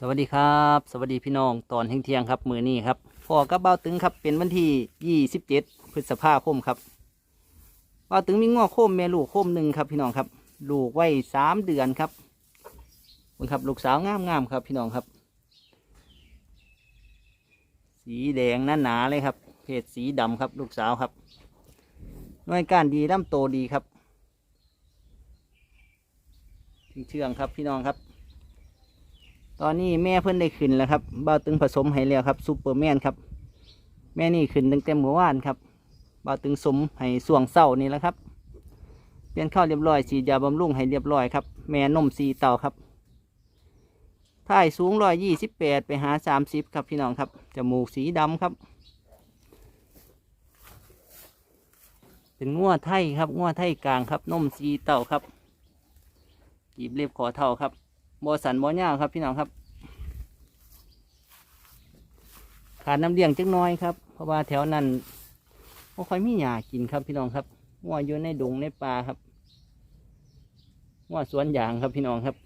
สวัสดีครับ สวัสดีพี่น้องตอนเที่ยงครับ มือนี้ครับพ่อกับเบ้าตึงครับเป็นวันที่ 27 พฤษภาคมครับเบ้าตึงมีงอโคมแม่ลูกโคมหนึ่งครับ พี่น้องครับ ลูกไว้สามเดือนครับคุณครับ ลูกสาวงามๆครับ พี่น้องครับ สีแดงหนาๆเลยครับเพศสีดำครับ ลูกสาวครับหน่วยการดีร่ำโตดีครับเชื่องครับพี่น้องครับ ตอนนี้แม่เพิ่นได้ขึ้นแล้วครับเบ้าตึงผสมให้แล้วครับซูเปอร์แมนครับ แม่นี่ขึ้นตั้งแต่เมื่อวานครับเบ้าตึงสมให้ส่วงเศร้านี่แหละครับเปลี่ยนข้าวเรียบร้อยฉีดยาบำรุงให้เรียบร้อยครับแม่นมสีเต่าครับท่ายสูงร้อยยี่สิบแปดไปหาสามสิบครับพี่น้องครับจมูกสีดำครับ เป็นง้วไทยครับง้วไทยกลางครับนมสีเต่าครับหยิบเล็บขอเท่าครับ บอสันบอยาวครับพี่น้องครับ ขาดน้ำเลี้ยงจักน้อยครับ เพราะว่าแถวนั้นไม่ค่อยมีหญ้ากินครับพี่น้องครับงัวอยู่ในดงในป่าครับงัวสวนยางครับพี่น้องครับ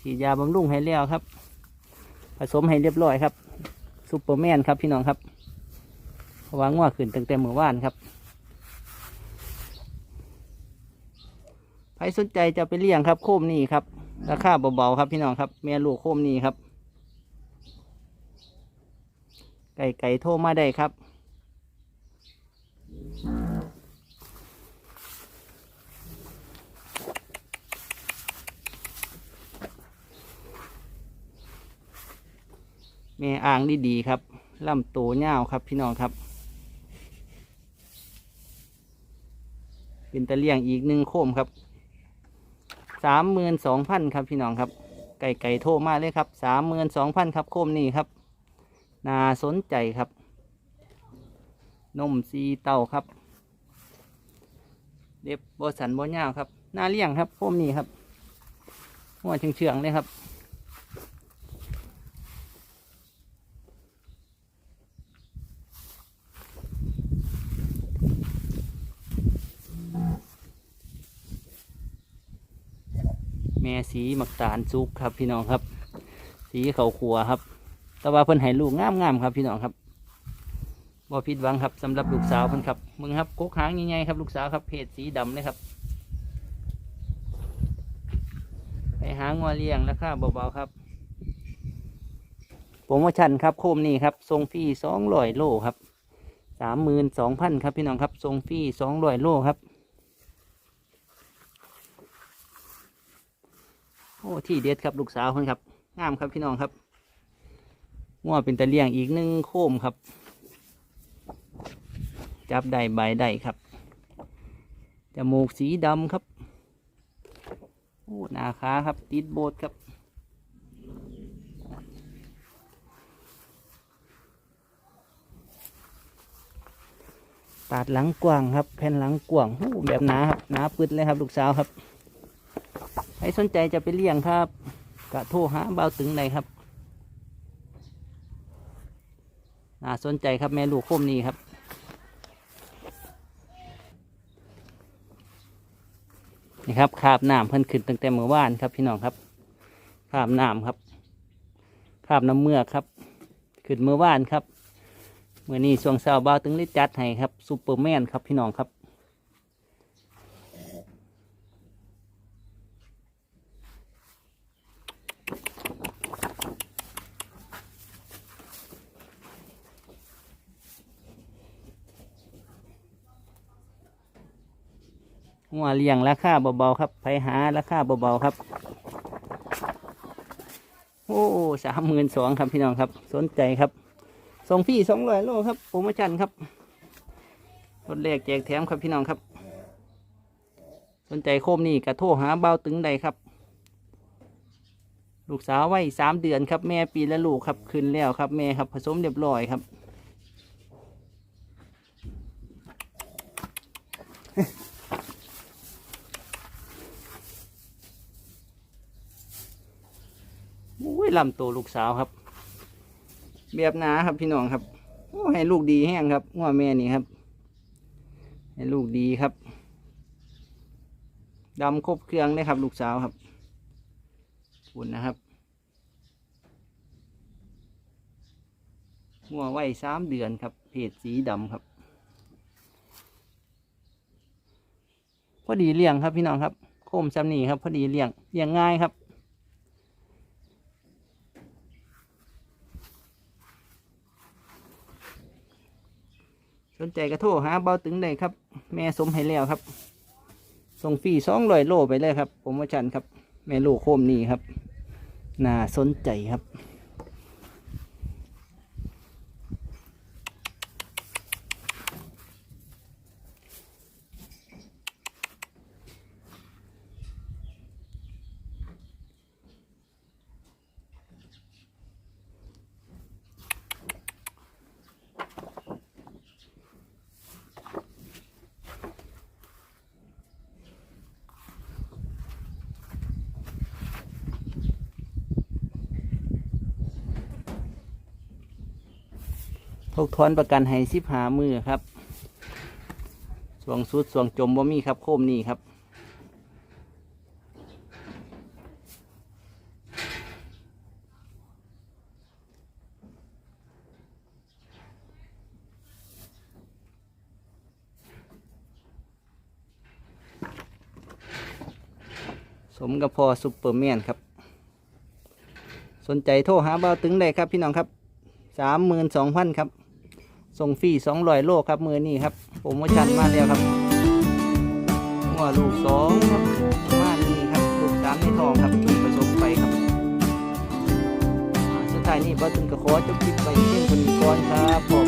ฉีดยาบำรุงให้แล้วครับ ผสมให้เรียบร้อยครับซูเปอร์แมนครับพี่น้องครับเพราะว่างัวขึ้นตั้งแต่เมื่อวานครับ ใครสนใจจะไปเลี้ยงครับ โคมนี่ครับ ราคาเบาๆครับพี่น้องครับ แม่ลูกโคมนี่ครับ ไก่ไก่โทรมาได้ครับแม่อ่างดีๆครับลำโตเง่าครับพี่น้องครับ เป็นตะเลียงอีกหนึ่งโคมครับ สามหมื่นสองพันครับพี่น้องครับไก่ไก่โทรมาเลยครับสามหมื่นสองพันครับโคมนี่ครับน่าสนใจครับ นมซีเต่าครับเด็บบสันบยาวครับน่าเลี้ยงครับโคมนี่ครับหัวเฉียงๆเลยครับ ม่สีหมักตาลซุกครับพี่น้องครับ สีเขาขัวครับ แต่ว่าเพิ่นให้ลูกงามๆครับพี่น้องครับบ่ผิดหวังครับสำหรับลูกสาวเพิ่นครับมึงครับกกหางใหญ่ๆครับ ลูกสาวครับเพศสีดำเลยครับ ไปหางวเลี้ยงราคาเบาๆครับโปรโมชั่นครับโคมนี่ครับทรงฟรีสองร้อยโลครับสามหมื่นสองพันครับพี่น้องครับทรงฟรีสองร้อยโลครับ โอ้ที่เด็ดครับลูกสาวคนครับงามครับพี่น้องครับงัวเป็นตะเลียงอีกหนึ่งโคมครับ จับได้ใบได้ครับจมูกสีดำครับโอ้หนาขาครับ ติดโบดครับตาดหลังกว้างครับ แผ่นหลังกว้างโอ้แบบหนาครับหนาปึดเลยครับ ลูกสาวครับ ใครสนใจจะไปเลี้ยงครับกะโทรหาเบาตึงไหนครับน่าสนใจครับแม่ลูกโคมนี้ครับ นี่ครับขาบน้ำเพิ่นขึ้นตั้งแต่เมื่อวานครับพี่น้องครับขาบน้ำครับขาบน้ำเมือกครับ ขึ้นเมื่อวานครับเมื่อนี้ช่วงเช้าเบาตึงได้จัดให้ครับซูเปอร์แมนครับพี่น้องครับ หัวเลี้ยงราคาเบาๆครับไปหาราคาเบาๆครับ โอ้สามหมื่นสองครับพี่น้องครับ สนใจครับส่งพี่สองร้อยโลครับโปรโมชั่นครับรถแรกแจกแถมครับพี่น้องครับ สนใจโคมนี่กระโทรหาเบาตึงใดครับ ลูกสาวไว้สามเดือนครับ แม่ปีละลูกครับ ขึ้นแล้วครับ แม่ครับผสมเรียบร้อยครับ อุ้ยลำตัวลูกสาวครับ แบบหนาครับพี่น้องครับให้ลูกดีแห้งครับง้อแม่นี่ครับ ให้ลูกดีครับดำครบเครื่องเลยครับ ลูกสาวครับคุณนะครับหัวไว้สามเดือนครับ เพศสีดำครับ พอดีเลี้ยงครับพี่น้องครับ โคมซ้ำนี่ครับ พอดีเลี้ยงเลี้ยงง่ายครับ สนใจกระโทรหาเบาตึงได้ครับ แม่สมให้แล้วครับ ส่งฟรีสองร้อยโลไปเลยครับผมว่าชันครับ แม่ลูกโคมนี่ครับ น่าสนใจครับ กทอนประกันให้สิบหามือครับสวงสุดสวงจมบ่มีครับ โคมนี่ครับ สมกับพอซุปเปอร์แมนครับ สนใจโทรหาเบาตึงได้ครับพี่น้องครับสามหมื่นสองพันครับ ส่งฟรีสองร้อยโลครับมือนี่ครับโปรโมชั่นมาแล้วครับหัวลูกสองครับมานี่ครับลูกสามในทองครับผสมไปครับสุดท้ายนี่ป้าตุนกระขอจบคลิปไปเพียงคนนี้ก่อนครับพอกันในคลิปหน้าครับสวัสดีครับผม